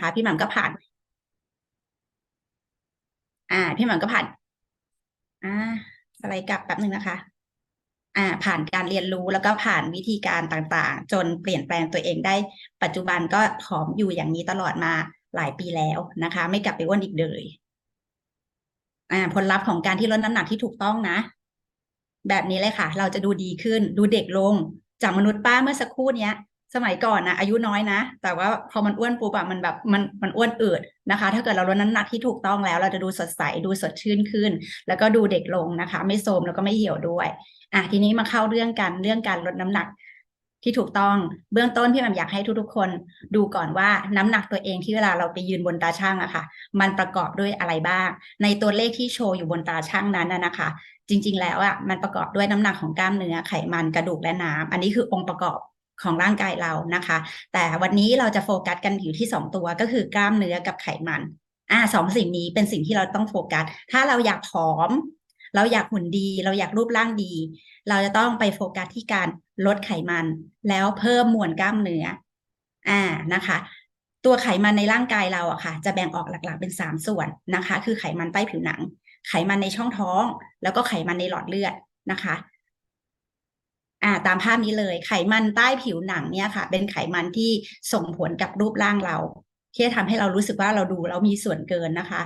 คะพี่หม่ำก็ผ่าน อ่า พี่หม่ำก็ผ่าน อ่าสไลด์กลับแป๊บหนึ่งนะคะ อ่า ผ่านการเรียนรู้แล้วก็ผ่านวิธีการต่างๆ จนเปลี่ยนแปลงตัวเองได้ ปัจจุบันก็ผอมอยู่อย่างนี้ตลอดมาหลายปีแล้วนะคะ ไม่กลับไปอ้วนอีกเลยอ่าผลลัพธ์ของการที่ลดน้ำหนักที่ถูกต้องนะ แบบนี้เลยค่ะ เราจะดูดีขึ้น ดูเด็กลงจากมนุษย์ป้าเมื่อสักครู่เนี้ย สมัยก่อนนะอายุน้อยนะ แต่ว่าพอมันอ้วนปุ๊บอะมันแบบมันมันอ้วนอืดนะคะ ถ้าเกิดเราลดน้ำหนักที่ถูกต้องแล้ว เราจะดูสดใสดูสดชื่นขึ้น แล้วก็ดูเด็กลงนะคะ ไม่โทรมแล้วก็ไม่เหี่ยวด้วยอะทีนี้มาเข้าเรื่องกันเรื่องการลดน้ำหนักที่ถูกต้องเบื้องต้นพี่แมมอยากให้ทุกๆ คนดูก่อนว่าน้ำหนักตัวเองที่เวลาเราไปยืนบนตาช่างอะค่ะ มันประกอบด้วยอะไรบ้าง ในตัวเลขที่โชว์อยู่บนตาช่างนั้นนะนะคะ จริง ๆ แล้วอะมันประกอบด้วยน้ำหนักของกล้ามเนื้อไขมันกระดูกและน้ำอันนี้คือองค์ประกอบ ของร่างกายเรานะคะ แต่วันนี้เราจะโฟกัสกันอยู่ที่สองตัวก็คือกล้ามเนื้อกับไขมันอ่าสองสิ่งนี้เป็นสิ่งที่เราต้องโฟกัส ถ้าเราอยากผอม เราอยากหุ่นดี เราอยากรูปร่างดี เราจะต้องไปโฟกัสที่การลดไขมัน แล้วเพิ่มมวลกล้ามเนื้ออ่านะคะตัวไขมันในร่างกายเราอะค่ะ จะแบ่งออกหลักๆเป็นสามส่วนนะคะ คือไขมันใต้ผิวหนัง ไขมันในช่องท้อง แล้วก็ไขมันในหลอดเลือดนะคะ อ่าตามภาพนี้เลยไขมันใต้ผิวหนังเนี่ยค่ะ เป็นไขมันที่ส่งผลกับรูปร่างเรา ที่จะทำให้เรารู้สึกว่าเราดูแล้วมีส่วนเกินนะคะ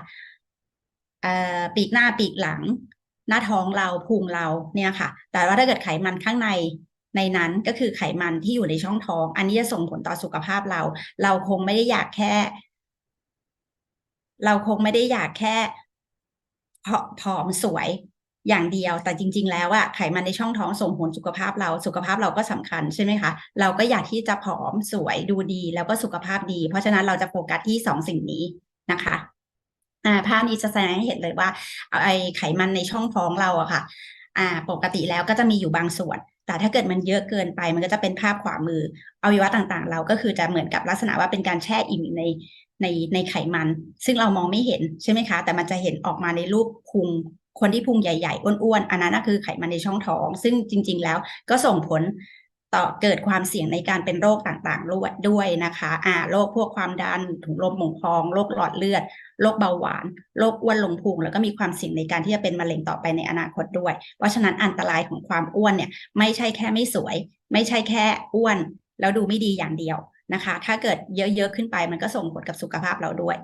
เอ่อปีกหน้าปีกหลัง หน้าท้องเราพุงเราเนี่ยค่ะ แต่ว่าถ้าเกิดไขมันข้างในในนั้นก็คือไขมันที่อยู่ในช่องท้อง อันนี้จะส่งผลต่อสุขภาพเรา เราคงไม่ได้อยากแค่ เราคงไม่ได้อยากแค่ผอผอมสวย อย่างเดียว แต่จริง ๆ แล้วอะไขมันในช่องท้องส่งผลสุขภาพเราสุขภาพเราก็สำคัญใช่ไหมคะ เราก็อยากที่จะผอมสวยดูดีแล้วก็สุขภาพดี เพราะฉะนั้นเราจะโฟกัสที่สองสิ่งนี้นะคะอ่าภาพนี้จะแสดงให้เห็นเลยว่าไอไขมันในช่องท้องเราอะค่ะ อ่า ปกติแล้วก็จะมีอยู่บางส่วน แต่ถ้าเกิดมันเยอะเกินไป มันก็จะเป็นภาพขวามืออวัยวะต่างๆ เราก็คือจะเหมือนกับลักษณะว่าเป็นการแช่อิ่มในในในไขมัน ซึ่งเรามองไม่เห็นใช่ไหมคะ แต่มันจะเห็นออกมาในรูปพุง คนที่พุงใหญ่ๆ อ้วนๆ อันนั้นก็คือไขมันในช่องท้อง ซึ่งจริง ๆ แล้วก็ส่งผลต่อเกิดความเสี่ยงในการเป็นโรคต่างๆด้วยด้วยนะคะอ่าโรคพวกความดันถุงลมหมองพอง โรคหลอดเลือด โรคเบาหวาน โรคอ้วนลงพุง แล้วก็มีความเสี่ยงในการที่จะเป็นมะเร็งต่อไปในอนาคตด้วย เพราะฉะนั้นอันตรายของความอ้วนเนี่ยไม่ใช่แค่ไม่สวย ไม่ใช่แค่อ้วน แล้วดูไม่ดีอย่างเดียวนะคะ ถ้าเกิดเยอะๆขึ้นไปมันก็ส่งผลกับสุขภาพเราด้วย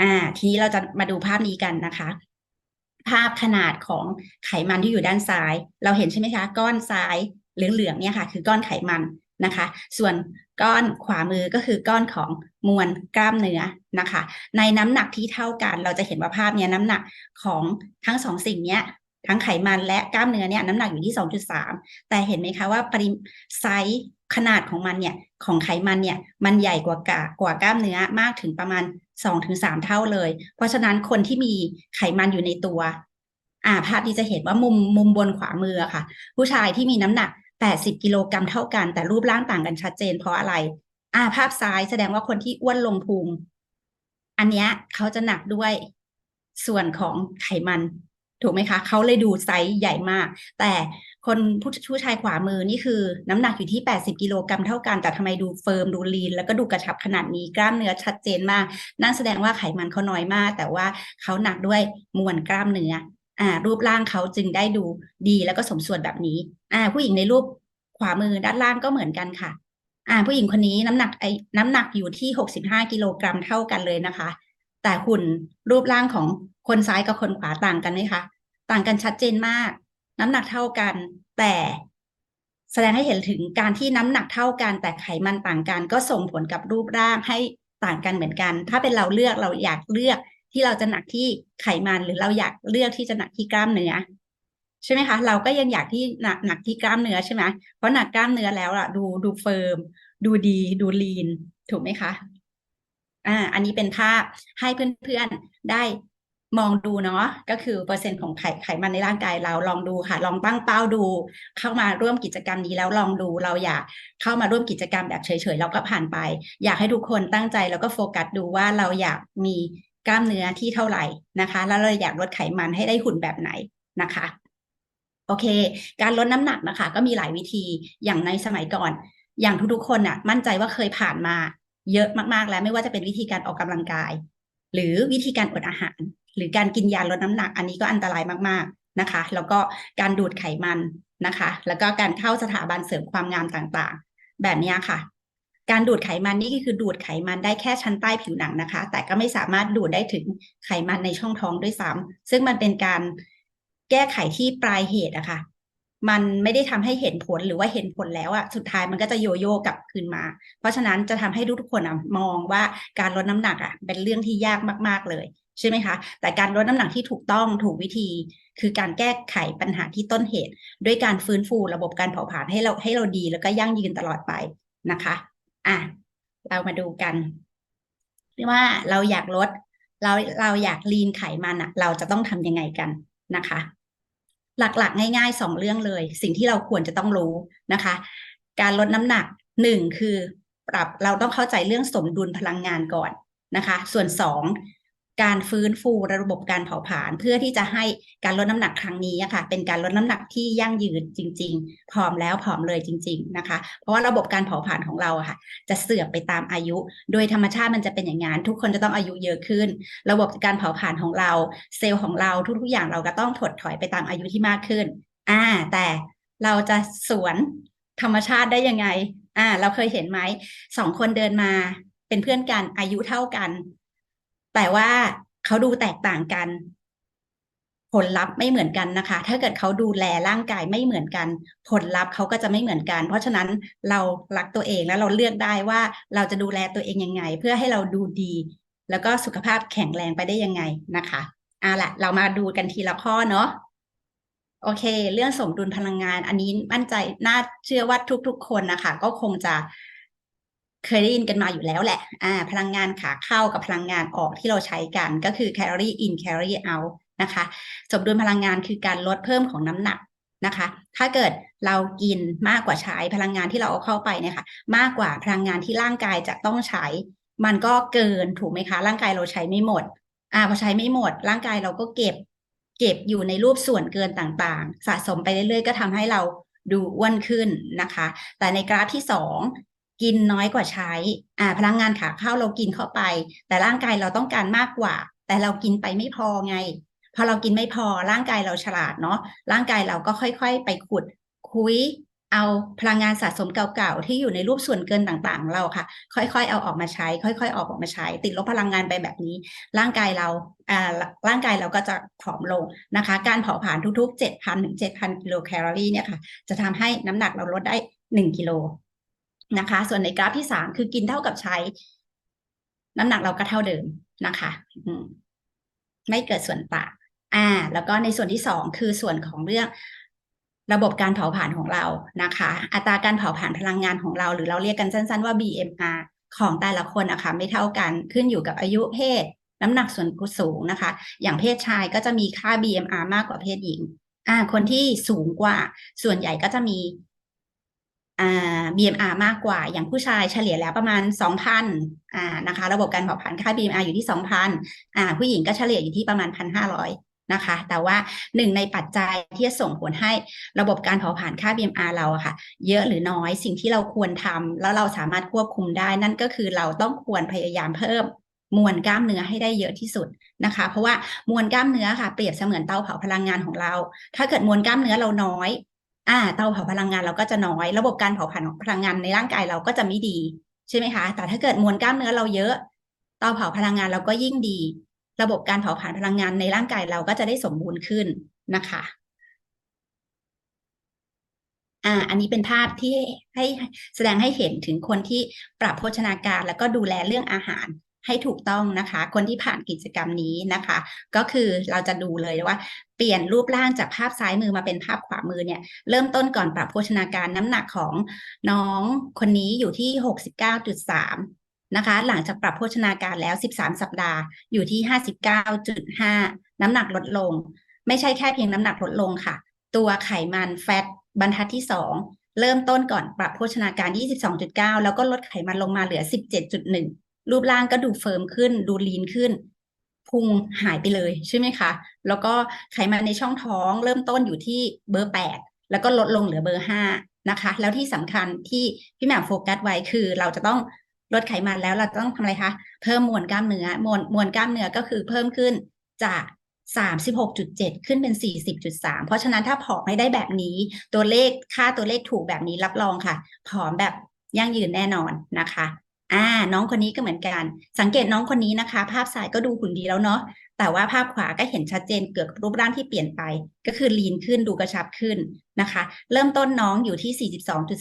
อ่า ทีนี้เราจะมาดูภาพนี้กันนะคะ ภาพขนาดของไขมันที่อยู่ด้านซ้าย เราเห็นใช่ไหมคะ ก้อนซ้ายเหลืองๆเนี่ยค่ะ คือก้อนไขมันนะคะ ส่วนก้อนขวามือก็คือก้อนของมวลกล้ามเนื้อนะคะ ในน้ำหนักที่เท่ากัน เราจะเห็นว่าภาพเนี้ยน้ำหนักของทั้งสองสิ่งเนี้ยทั้งไขมันและกล้ามเนื้อเนี่ยน้ำหนักอยู่ที่ 2.3 แต่เห็นไหมคะว่าปริไซส์ขนาดของมันเนี่ยของไขมันเนี่ยมันใหญ่กว่ากากว่ากล้ามเนื้อมากถึงประมาณ 2-3เท่าเลย เพราะฉะนั้นคนที่มีไขมันอยู่ในตัว อ่าภาพที่จะเห็นว่ามุมมุมบนขวามือค่ะ ผู้ชายที่มีน้ำหนัก 80 กิโลกรัมเท่ากัน แต่รูปร่างต่างกันชัดเจนเพราะอะไร อ่า ภาพซ้ายแสดงว่าคนที่อ้วนลงพุงอันเนี้ยเขาจะหนักด้วยส่วนของไขมัน ถูกไหมคะเขาเลยดูไซส์ใหญ่มาก แต่คนผู้ผู้ชายขวามือนี่คือน้ำหนักอยู่ที่ 80 กิโลกรัมเท่ากัน แต่ทำไมดูเฟิร์มดูลีน แล้วก็ดูกระชับขนาดนี้กล้ามเนื้อชัดเจนมาก นั่นแสดงว่าไขมันเขาน้อยมาก แต่ว่าเขาหนักด้วยมวลกล้ามเนื้ออ่ารูปร่างเขาจึงได้ดูดีแล้วก็สมส่วนแบบนี้อ่าผู้หญิงในรูปขวามือด้านล่างก็เหมือนกันค่ะอ่าผู้หญิงคนนี้น้ำหนักไอ้น้ำหนักอยู่ที่ 65 กิโลกรัมเท่ากันเลยนะคะ แต่หุ่นรูปร่างของคนซ้ายกับคนขวาต่างกันไหมคะต่างกันชัดเจนมาก น้ำหนักเท่ากัน แต่แสดงให้เห็นถึงการที่น้ำหนักเท่ากัน แต่ไขมันต่างกัน ก็ส่งผลกับรูปร่างให้ต่างกันเหมือนกัน ถ้าเป็นเราเลือกเราอยากเลือกที่เราจะหนักที่ไขมันหรือเราอยากเลือกที่จะหนักที่กล้ามเนื้อใช่ไหมคะ เราก็ยังอยากที่หนักหนักที่กล้ามเนื้อใช่ไหมเพราะหนักกล้ามเนื้อแล้วอะดูดูเฟิร์ม ดูดี ดูลีน ถูกไหมคะ อ่าอันนี้เป็นภาพให้เพื่อนๆได้มองดูเนาะก็คือเปอร์เซ็นต์ของไขไขมันในร่างกายเราลองดูค่ะ ลองตั้งเป้าดู เข้ามาร่วมกิจกรรมนี้แล้วลองดูเราอยากเข้ามาร่วมกิจกรรมแบบเฉยๆเราก็ผ่านไป อยากให้ทุกคนตั้งใจแล้วก็โฟกัสดูว่าเราอยากมีกล้ามเนื้อที่เท่าไหร่นะคะ แล้วเราอยากลดไขมันให้ได้หุ่นแบบไหนนะคะ โอเค การลดน้ำหนักนะคะ ก็มีหลายวิธีอย่างในสมัยก่อน อย่างทุกๆคนน่ะ มั่นใจว่าเคยผ่านมา เยอะมากๆแล้วไม่ว่าจะเป็นวิธีการออกกำลังกาย หรือวิธีการอดอาหาร หรือการกินยาลดน้ำหนัก อันนี้ก็อันตรายมากๆนะคะ แล้วก็การดูดไขมันนะคะ แล้วก็การเข้าสถาบันเสริมความงามต่างๆ แบบนี้ค่ะ การดูดไขมันนี่ก็คือดูดไขมันได้แค่ชั้นใต้ผิวหนังนะคะ แต่ก็ไม่สามารถดูดได้ถึงไขมันในช่องท้องด้วยซ้ำซึ่งมันเป็นการแก้ไขที่ปลายเหตุอะค่ะ มันไม่ได้ทำให้เห็นผลหรือว่าเห็นผลแล้วอะสุดท้ายมันก็จะโยโย่กลับคืนมา เพราะฉะนั้นจะทำให้ทุกคนอะมองว่าการลดน้ำหนักอะเป็นเรื่องที่ยากมากๆเลยใช่ไหมคะ แต่การลดน้ำหนักที่ถูกต้องถูกวิธี คือการแก้ไขปัญหาที่ต้นเหตุ ด้วยการฟื้นฟูระบบการเผาผลาญให้เราให้เราดีแล้วก็ยั่งยืนตลอดไปนะคะอะเรามาดูกันว่าเราอยากลด เราเราอยากลีนไขมันอะเราจะต้องทำยังไงกันนะคะ หลักๆ ง่ายๆสองเรื่องเลย สิ่งที่เราควรจะต้องรู้นะคะ การลดน้ำหนักหนึ่งคือปรับเราต้องเข้าใจเรื่องสมดุลพลังงานก่อนนะคะ ส่วนสอง การฟื้นฟูระบบการเผาผลาญเพื่อที่จะให้การลดน้ำหนักครั้งนี้ค่ะเป็นการลดน้ำหนักที่ยั่งยืนจริง ๆ ผอมแล้วผอมเลยจริง ๆนะคะ เพราะว่าระบบการเผาผลาญของเราค่ะ จะเสื่อมไปตามอายุ โดยธรรมชาติมันจะเป็นอย่างนั้นทุกคนจะต้องอายุเยอะขึ้น ระบบการเผาผลาญของเรา เซลล์ของเราทุกๆอย่างเราก็ต้องถดถอยไปตามอายุที่มากขึ้นอ่าแต่เราจะสวนธรรมชาติได้ยังไงอ่าเราเคยเห็นไหมสองคนเดินมาเป็นเพื่อนกันอายุเท่ากัน แต่ว่าเขาดูแตกต่างกัน ผลลัพธ์ไม่เหมือนกันนะคะ ถ้าเกิดเขาดูแลร่างกายไม่เหมือนกัน ผลลัพธ์เขาก็จะไม่เหมือนกัน เพราะฉะนั้นเรารักตัวเองแล้วเราเลือกได้ว่าเราจะดูแลตัวเองยังไง เพื่อให้เราดูดี แล้วก็สุขภาพแข็งแรงไปได้ยังไงนะคะเอาละเรามาดูกันทีละข้อเนาะโอเค เรื่องสมดุลพลังงาน อันนี้มั่นใจน่าเชื่อว่าทุก ๆ คนนะคะ ก็คงจะ เคยได้ยินกันมาอยู่แล้วแหละ อ่า พลังงานขาเข้ากับพลังงานออกที่เราใช้กันก็คือ calorie in calorie out นะคะ สมดุลพลังงานคือการลดเพิ่มของน้ำหนักนะคะ ถ้าเกิดเรากินมากกว่าใช้พลังงานที่เราเอาเข้าไปเนี่ยค่ะ มากกว่าพลังงานที่ร่างกายจะต้องใช้ มันก็เกินถูกไหมคะ ร่างกายเราใช้ไม่หมด อ่า พอใช้ไม่หมด ร่างกายเราก็เก็บ เก็บอยู่ในรูปส่วนเกินต่างๆ สะสมไปเรื่อยๆ ก็ทำให้เราดูอ้วนขึ้นนะคะ แต่ในกราฟที่สอง กินน้อยกว่าใช้อ่าพลังงานขาเข้าเรากินเข้าไป แต่ร่างกายเราต้องการมากกว่า แต่เรากินไปไม่พอไง พอเรากินไม่พอร่างกายเราฉลาดเนาะร่างกายเราก็ค่อย ๆ ไปขุดคุยเอาพลังงานสะสมเก่าๆ ที่อยู่ในรูปส่วนเกินต่างๆ เราค่ะ ค่อยๆ เอาออกมาใช้ ค่อยๆ ออกออกมาใช้ ติดลบพลังงานไปแบบนี้ ร่างกายเราอ่าร่างกายเราก็จะผอมลงนะคะ การเผาผลาญทุกๆ7,000ถึง7,000กิโลแคลอรี่เนี่ยค่ะ จะทำให้น้ำหนักเราลดได้ 1กิโล นะคะ ส่วนในกราฟที่สามคือกินเท่ากับใช้ น้ำหนักเราก็เท่าเดิมนะคะไม่เกิดส่วนต่างอ่า แล้วก็ในส่วนที่สองคือส่วนของเรื่องระบบการเผาผลาญของเรานะคะ อัตราการเผาผลาญพลังงานของเรา หรือเราเรียกกันสั้น ๆว่า BMR ของแต่ละคนนะคะไม่เท่ากันขึ้นอยู่กับอายุเพศ น้ำหนักส่วนสูงนะคะ อย่างเพศชายก็จะมีค่า BMR มากกว่าเพศหญิง อ่า คนที่สูงกว่า ส่วนใหญ่ก็จะมี BMR มากกว่า อย่างผู้ชายเฉลี่ยแล้วประมาณ 2,000อ่านะคะ ระบบการเผาผลาญค่า BMR อยู่ที่ 2,000อ่าผู้หญิงก็เฉลี่ยอยู่ที่ประมาณ 1,500 นะคะ แต่ว่าหนึ่งในปัจจัยที่จะส่งผลให้ระบบการเผาผลาญค่า BMR เราอะค่ะ เยอะหรือน้อยสิ่งที่เราควรทำแล้วเราสามารถควบคุมได้นั่นก็คือเราต้องควรพยายามเพิ่มมวลกล้ามเนื้อให้ได้เยอะที่สุดนะคะ เพราะว่ามวลกล้ามเนื้อค่ะ เปรียบเสมือนเตาเผาพลังงานของเรา ถ้าเกิดมวลกล้ามเนื้อเราน้อย อ่าเตาเผาพลังงานเราก็จะน้อย ระบบการเผาผลาญพลังงานในร่างกายเราก็จะไม่ดีใช่ไหมคะ แต่ถ้าเกิดมวลกล้ามเนื้อเราเยอะ เตาเผาพลังงานเราก็ยิ่งดี ระบบการเผาผลาญพลังงานในร่างกายเราก็จะได้สมบูรณ์ขึ้นนะคะอ่า อันนี้เป็นภาพที่ให้แสดงให้เห็นถึงคนที่ปรับโภชนาการแล้วก็ดูแลเรื่องอาหาร ให้ถูกต้องนะคะ คนที่ผ่านกิจกรรมนี้นะคะ ก็คือเราจะดูเลยว่า เปลี่ยนรูปร่างจากภาพซ้ายมือมาเป็นภาพขวามือเนี่ยเริ่มต้นก่อนปรับโภชนาการน้ำหนักของน้องคนนี้อยู่ที่ 69.3 นะคะ หลังจากปรับโภชนาการแล้ว 13 สัปดาห์อยู่ที่ 59.5 น้ำหนักลดลง ไม่ใช่แค่เพียงน้ำหนักลดลงค่ะ ตัวไขมันแฟตบรรทัดที่ 2 เริ่มต้นก่อนปรับโภชนาการ 22.9 แล้วก็ลดไขมันลงมาเหลือ 17.1 รูปร่างก็ดูเฟิร์มขึ้น ดูลีนขึ้นพุงหายไปเลยใช่ไหมคะ แล้วก็ไขมันในช่องท้องเริ่มต้นอยู่ที่เบอร์แปดแล้วก็ลดลงเหลือเบอร์ห้านะคะ แล้วที่สำคัญที่พี่แหม่มโฟกัสไว้คือเราจะต้องลดไขมันแล้วเราต้องทำอะไรคะ เพิ่มมวลกล้ามเนื้อมวลมวลกล้ามเนื้อก็คือเพิ่มขึ้นจากสามสิบหกจุดเจ็ดขึ้นเป็นสี่สิบจุดสามเพราะฉะนั้นถ้าผอมไม่ได้แบบนี้ ตัวเลขค่าตัวเลขถูกแบบนี้รับรองค่ะ ผอมแบบยั่งยืนแน่นอนนะคะ อ่า น้องคนนี้ก็เหมือนกัน สังเกตน้องคนนี้นะคะ ภาพซ้ายก็ดูหุ่นดีแล้วเนาะแต่ว่าภาพขวาก็เห็นชัดเจนเกี่ยวกับรูปร่างที่เปลี่ยนไป ก็คือลีนขึ้นดูกระชับขึ้นนะคะ เริ่มต้นน้องอยู่ที่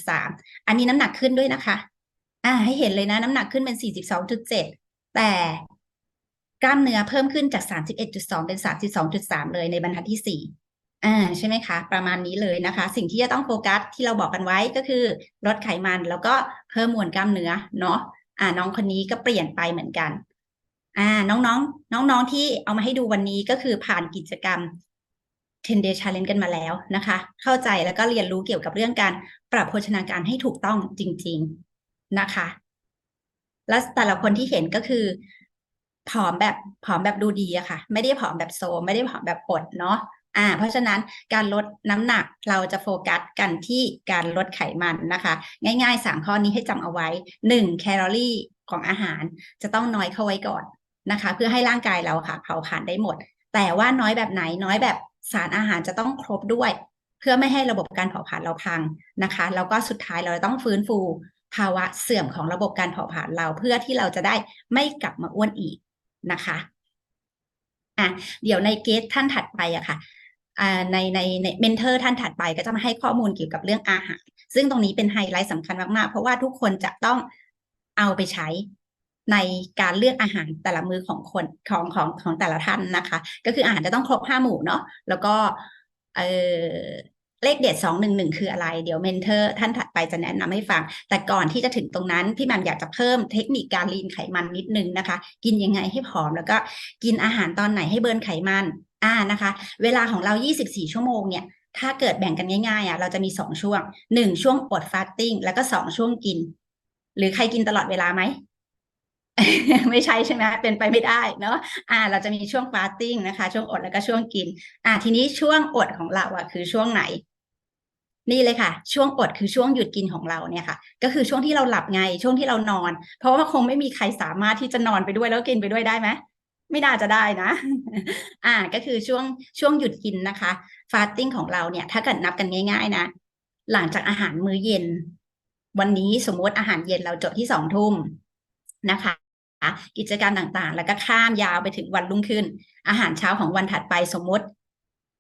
42.3 อันนี้น้ำหนักขึ้นด้วยนะคะ อ่า ให้เห็นเลยนะ น้ำหนักขึ้นเป็น 42.7 แต่กล้ามเนื้อเพิ่มขึ้นจาก 31.2 เป็น 32.3 เลยในบรรทัดที่ 4อ่าใช่ไหมคะ ประมาณนี้เลยนะคะ สิ่งที่จะต้องโฟกัสที่เราบอกกันไว้ก็คือลดไขมันแล้วก็เพิ่มมวลกล้ามเนื้อเนาะ อ่าน้องคนนี้ก็เปลี่ยนไปเหมือนกัน อ่า น้องๆ น้องๆที่เอามาให้ดูวันนี้ก็คือผ่านกิจกรรม 10 day challenge กันมาแล้วนะคะ เข้าใจแล้วก็เรียนรู้เกี่ยวกับเรื่องการปรับโภชนาการให้ถูกต้องจริง ๆนะคะ แล้วแต่ละคนที่เห็นก็คือผอมแบบผอมแบบดูดีอะค่ะ ไม่ได้ผอมแบบโซ ไม่ได้ผอมแบบอดเนาะ อ่าเพราะฉะนั้นการลดน้ำหนักเราจะโฟกัสกันที่การลดไขมันนะคะ ง่ายๆสามข้อนี้ให้จำเอาไว้หนึ่งแคลอรี่ของอาหารจะต้องน้อยเข้าไว้ก่อนนะคะ เพื่อให้ร่างกายเราค่ะเผาผลาญได้หมด แต่ว่าน้อยแบบไหนน้อยแบบสารอาหารจะต้องครบด้วย เพื่อไม่ให้ระบบการเผาผลาญเราพังนะคะแล้วก็สุดท้ายเราต้องฟื้นฟูภาวะเสื่อมของระบบการเผาผลาญเราเพื่อที่เราจะได้ไม่กลับมาอ้วนอีกนะคะอะเดี๋ยวในเกสท่านถัดไปอะค่ะอ่า ในในในเมนเทอร์ท่านถัดไปก็จะมาให้ข้อมูลเกี่ยวกับเรื่องอาหาร ซึ่งตรงนี้เป็นไฮไลท์สำคัญมากๆ เพราะว่าทุกคนจะต้องเอาไปใช้ในการเลือกอาหารแต่ละมือของคนของของของแต่ละท่านนะคะ ก็คืออาหารจะต้องครบห้าหมู่เนาะแล้วก็เออเลขเด็ดสองหนึ่งหนึ่งคืออะไร เดี๋ยวเมนเทอร์ท่านถัดไปจะแนะนำให้ฟัง แต่ก่อนที่จะถึงตรงนั้น พี่แมมอยากจะเพิ่มเทคนิคการลีนไขมันนิดนึงนะคะ กินยังไงให้ผอม แล้วก็กินอาหารตอนไหนให้เบิร์นไขมัน อ่านะคะ เวลาของเรา 24 ชั่วโมงเนี่ยถ้าเกิดแบ่งกันง่ายๆอะเราจะมีสองช่วงหนึ่งช่วงอดฟาสติ้งแล้วก็สองช่วงกิน หรือใครกินตลอดเวลาไหม ไม่ใช่ใช่ไหมเป็นไปไม่ได้เนาะอ่า เราจะมีช่วงฟาสติ้งนะคะ ช่วงอดแล้วก็ช่วงกิน อ่า ทีนี้ช่วงอดของเราอะคือช่วงไหน นี่เลยค่ะ ช่วงอดคือช่วงหยุดกินของเราเนี่ยค่ะ ก็คือช่วงที่เราหลับไงช่วงที่เรานอน เพราะว่าคงไม่มีใครสามารถที่จะนอนไปด้วยแล้วกินไปด้วยได้ไหม ไม่น่าจะได้นะ อ่า ก็คือช่วงช่วงหยุดกินนะคะฟาสติ้งของเราเนี่ย ถ้าเกิดนับกันง่าย ๆ นะ หลังจากอาหารมื้อเย็น วันนี้สมมติอาหารเย็นเราจบที่สองทุ่มนะคะ กิจกรรมต่างๆ แล้วก็ข้ามยาวไปถึงวันรุ่งขึ้น อาหารเช้าของวันถัดไปสมมติ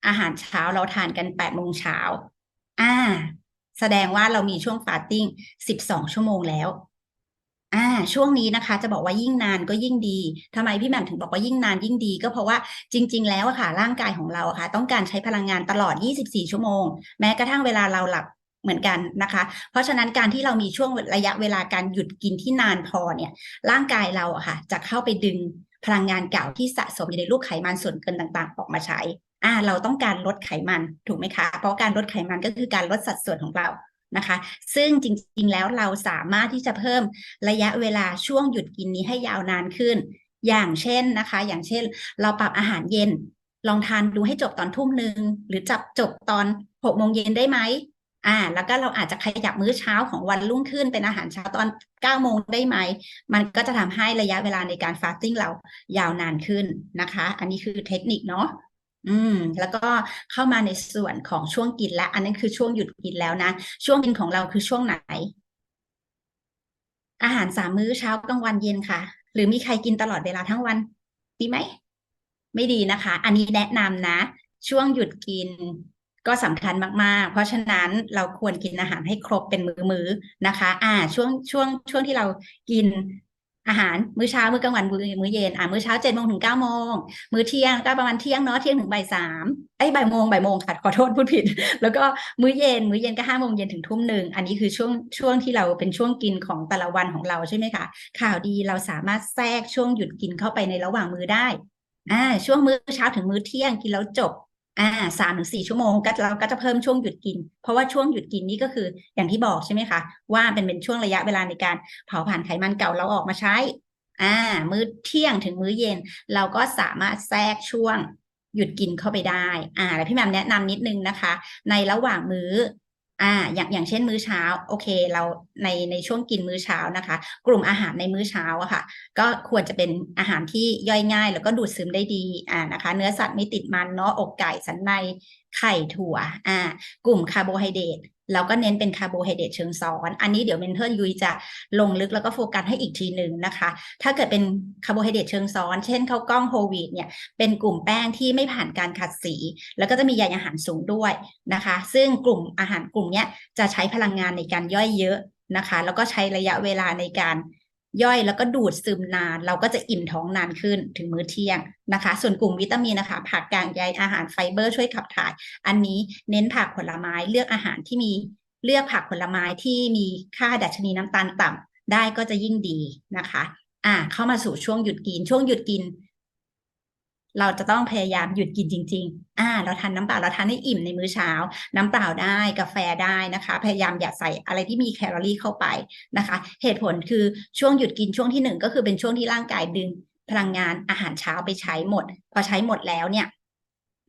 อาหารเช้าเราทานกันแปดโมงเช้าอ่า แสดงว่าเรามีช่วงฟาสติ้งสิบสองชั่วโมงแล้ว ช่วงนี้นะคะ จะบอกว่ายิ่งนานก็ยิ่งดีทำไมพี่แหม่มถึงบอกว่ายิ่งนานยิ่งดี ก็เพราะว่าจริง ๆ แล้วอะค่ะร่างกายของเราอะค่ะ ต้องการใช้พลังงานตลอด 24 ชั่วโมง แม้กระทั่งเวลาเราหลับเหมือนกันนะคะ เพราะฉะนั้นการที่เรามีช่วงระยะเวลาการหยุดกินที่นานพอเนี่ย ร่างกายเราอะค่ะ จะเข้าไปดึงพลังงานเก่าที่สะสมอยู่ในรูปไขมันส่วนเกินต่างๆ ออกมาใช้อ่าเราต้องการลดไขมันถูกไหมคะ เพราะการลดไขมันก็คือการลดสัดส่วนของเรา นะคะ ซึ่งจริงๆแล้วเราสามารถที่จะเพิ่มระยะเวลาช่วงหยุดกินนี้ให้ยาวนานขึ้น อย่างเช่นนะคะ อย่างเช่น เราปรับอาหารเย็น ลองทานดูให้จบตอนทุ่มหนึ่งหรือจับจบตอนหกโมงเย็นได้ไหมอ่า แล้วก็เราอาจจะขยับมื้อเช้าของวันรุ่งขึ้นเป็นอาหารเช้าตอนเก้าโมงได้ไหม มันก็จะทำให้ระยะเวลาในการฟาสติ้งเรายาวนานขึ้นนะคะ อันนี้คือเทคนิคเนาะ อืมแล้วก็เข้ามาในส่วนของช่วงกินและอันนั้นคือช่วงหยุดกินแล้วนะ ช่วงกินของเราคือช่วงไหน อาหารสามมื้อเช้ากลางวันเย็นค่ะ หรือมีใครกินตลอดเวลาทั้งวัน ดีไหม ไม่ดีนะคะ อันนี้แนะนำนะ ช่วงหยุดกินก็สำคัญมาก ๆ เพราะฉะนั้นเราควรกินอาหารให้ครบเป็นมื้อๆนะคะ อ่า ช่วงช่วงช่วงที่เรากิน อาหารมื้อเช้ามื้อกลางวันมื้อมื้อเย็นอ่ามื้อเช้าเจ็ดโมงถึงเก้าโมงมื้อเที่ยงก็ประมาณเที่ยงเนาะเที่ยงถึงบ่ายสามไอ้บ่ายโมงบ่ายโมงค่ะขอโทษพูดผิด แล้วก็มื้อเย็นมื้อเย็นก็ห้าโมงเย็นถึงทุ่มหนึ่งอันนี้คือช่วงช่วงที่เราเป็นช่วงกินของแต่ละวันของเราใช่ไหมคะข่าวดีเราสามารถแทรกช่วงหยุดกินเข้าไปในระหว่างมื้อได้อ่าช่วงมื้อเช้าถึงมื้อเที่ยงกินแล้วจบ อ่าสามถึงสี่ชั่วโมงก็เราก็จะเพิ่มช่วงหยุดกิน เพราะว่าช่วงหยุดกินนี่ก็คืออย่างที่บอกใช่ไหมคะว่าเป็นเป็นช่วงระยะเวลาในการเผาผ่านไขมันเก่าเราออกมาใช้ อ่า มื้อเที่ยงถึงมื้อเย็น เราก็สามารถแทรกช่วงหยุดกินเข้าไปได้ อ่าแล้วพี่แมมแนะนำนิดนึงนะคะ ในระหว่างมื้อ อ่าอย่างอย่างเช่นมื้อเช้า โอเค เราในในช่วงกินมื้อเช้านะคะ กลุ่มอาหารในมื้อเช้าอะค่ะ ก็ควรจะเป็นอาหารที่ย่อยง่าย แล้วก็ดูดซึมได้ดีอ่านะคะ เนื้อสัตว์ไม่ติดมันเนาะอกไก่สันใน ไข่ถั่วอ่ากลุ่มคาร์โบไฮเดรตเราก็เน้นเป็นคาร์โบไฮเดรตเชิงซ้อน อันนี้เดี๋ยวเมนเทอร์ยุยจะลงลึกแล้วก็โฟกัสให้อีกทีหนึ่งนะคะ ถ้าเกิดเป็นคาร์โบไฮเดรตเชิงซ้อน เช่นข้าวกล้องโฮวีตเนี่ย เป็นกลุ่มแป้งที่ไม่ผ่านการขัดสี แล้วก็จะมีใยอาหารสูงด้วยนะคะ ซึ่งกลุ่มอาหารกลุ่มเนี้ยจะใช้พลังงานในการย่อยเยอะนะคะ แล้วก็ใช้ระยะเวลาในการ ย่อยแล้วก็ดูดซึมนาน เราก็จะอิ่มท้องนานขึ้นถึงมื้อเที่ยงนะคะ ส่วนกลุ่มวิตามินนะคะ ผักกางใยอาหารไฟเบอร์ช่วยขับถ่าย อันนี้เน้นผักผลไม้เลือกอาหารที่มีเลือกผักผลไม้ที่มีค่าดัชนีน้ำตาลต่ำได้ก็จะยิ่งดีนะคะ อ่าเข้ามาสู่ช่วงหยุดกินช่วงหยุดกิน เราจะต้องพยายามหยุดกินจริง ๆ อ่า เราทานน้ำเปล่าเราทานให้อิ่มในมื้อเช้า น้ำเปล่าได้กาแฟได้นะคะ พยายามอย่าใส่อะไรที่มีแคลอรี่เข้าไปนะคะ เหตุผลคือช่วงหยุดกินช่วงที่หนึ่งก็คือเป็นช่วงที่ร่างกายดึงพลังงานอาหารเช้าไปใช้หมด พอใช้หมดแล้วเนี่ย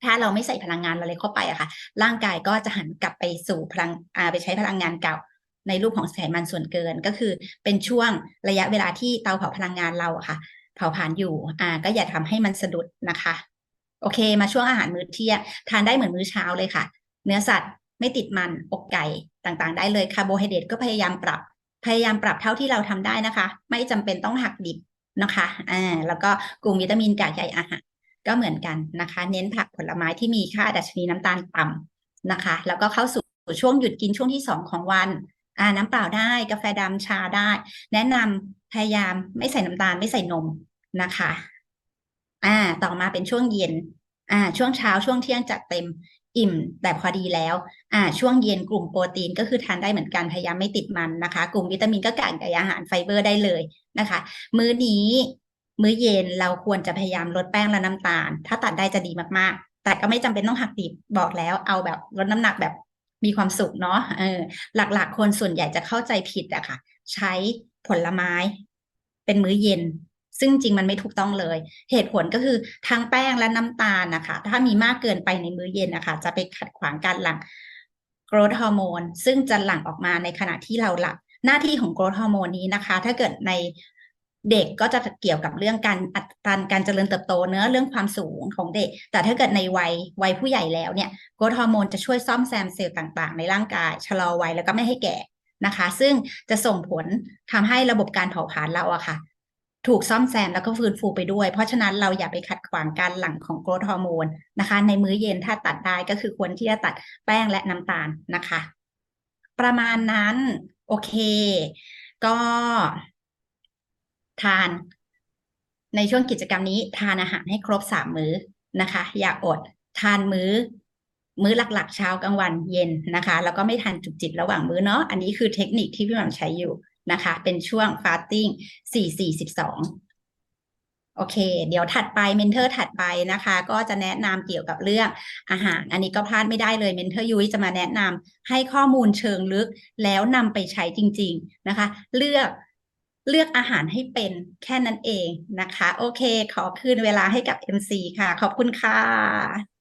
ถ้าเราไม่ใส่พลังงานอะไรเข้าไปอะค่ะ ร่างกายก็จะหันกลับไปสู่พลังอ่าไปใช้พลังงานเก่าในรูปของไขมันส่วนเกินก็คือเป็นช่วงระยะเวลาที่เตาเผาพลังงานเราอะค่ะ ผาผลาญอยู่ อ่า ก็อย่าทำให้มันสะดุดนะคะ โอเค มาช่วงอาหารมื้อเที่ยงทานได้เหมือนมื้อเช้าเลยค่ะ เนื้อสัตว์ไม่ติดมันอกไก่ต่างๆ ได้เลยคาร์โบไฮเดรตก็พยายามปรับ พยายามปรับเท่าที่เราทำได้นะคะ ไม่จำเป็นต้องหักดิบนะคะ อ่า แล้วก็กลุ่มวิตามินกากใยอาหารก็เหมือนกันนะคะ เน้นผักผลไม้ที่มีค่าดัชนีน้ำตาลต่ำนะคะ แล้วก็เข้าสู่ช่วงหยุดกินช่วงที่สองของวันอ่าน้ำเปล่าได้กาแฟดำชาได้ แนะนำพยายามไม่ใส่น้ำตาลไม่ใส่นม นะคะ อ่า ต่อมาเป็นช่วงเย็น อ่า ช่วงเช้าช่วงเที่ยงจัดเต็มอิ่มแต่พอดีแล้ว อ่า ช่วงเย็นกลุ่มโปรตีนก็คือทานได้เหมือนกันพยายามไม่ติดมันนะคะ กลุ่มวิตามินก็กากใยอาหารไฟเบอร์ได้เลยนะคะ มื้อนี้มื้อเย็นเราควรจะพยายามลดแป้งและน้ำตาล ถ้าตัดได้จะดีมากๆ แต่ก็ไม่จำเป็นต้องหักดิบบอกแล้ว เอาแบบลดน้ำหนักแบบมีความสุขเนาะเออหลักๆ คนส่วนใหญ่จะเข้าใจผิดอะค่ะ ใช้ผลไม้ เป็นมื้อเย็น ซึ่งจริงมันไม่ถูกต้องเลย เหตุผลก็คือทั้งแป้งและน้ำตาลนะคะ ถ้ามีมากเกินไปในมื้อเย็นนะคะ จะไปขัดขวางการหลั่งโกรทฮอร์โมนซึ่งจะหลั่งออกมาในขณะที่เราหลับ หน้าที่ของโกรทฮอร์โมนนี้นะคะ ถ้าเกิดในเด็กก็จะเกี่ยวกับเรื่องการอัตราการเจริญเติบโตเนื้อเรื่องความสูงของเด็ก แต่ถ้าเกิดในวัยวัยผู้ใหญ่แล้วเนี่ยโกรทฮอร์โมนจะช่วยซ่อมแซมเซลล์ต่างๆ ในร่างกายชะลอวัยแล้วก็ไม่ให้แก่นะคะ ซึ่งจะส่งผลทำให้ระบบการเผาผลาญเราอะค่ะ ถูกซ่อมแซมแล้วก็ฟื้นฟูไปด้วย เพราะฉะนั้นเราอย่าไปขัดขวางการหลั่งของโกรทฮอร์โมนนะคะ ในมื้อเย็นถ้าตัดได้ก็คือควรที่จะตัดแป้งและน้ำตาลนะคะ ประมาณนั้น โอเค ก็ทาน ในช่วงกิจกรรมนี้ทานอาหารให้ครบสามมื้อนะคะ อย่าอดทานมื้อ มื้อหลักๆ เช้ากลางวันเย็นนะคะ แล้วก็ไม่ทานจุกจิบระหว่างมื้อเนาะอันนี้คือเทคนิคที่พี่หม่ำใช้อยู่ นะคะ เป็นช่วง fasting สี่สี่สิบสองโอเค เดี๋ยวถัดไปเมนเทอร์ถัดไปนะคะ ก็จะแนะนำเกี่ยวกับเรื่องอาหาร อันนี้ก็พลาดไม่ได้เลยเมนเทอร์ยุ้ยจะมาแนะนำให้ข้อมูลเชิงลึกแล้วนำไปใช้จริง ๆ นะคะ เลือกเลือกอาหารให้เป็นแค่นั้นเองนะคะ โอเค ขอคืนเวลาให้กับ MC ค่ะ ขอบคุณค่ะ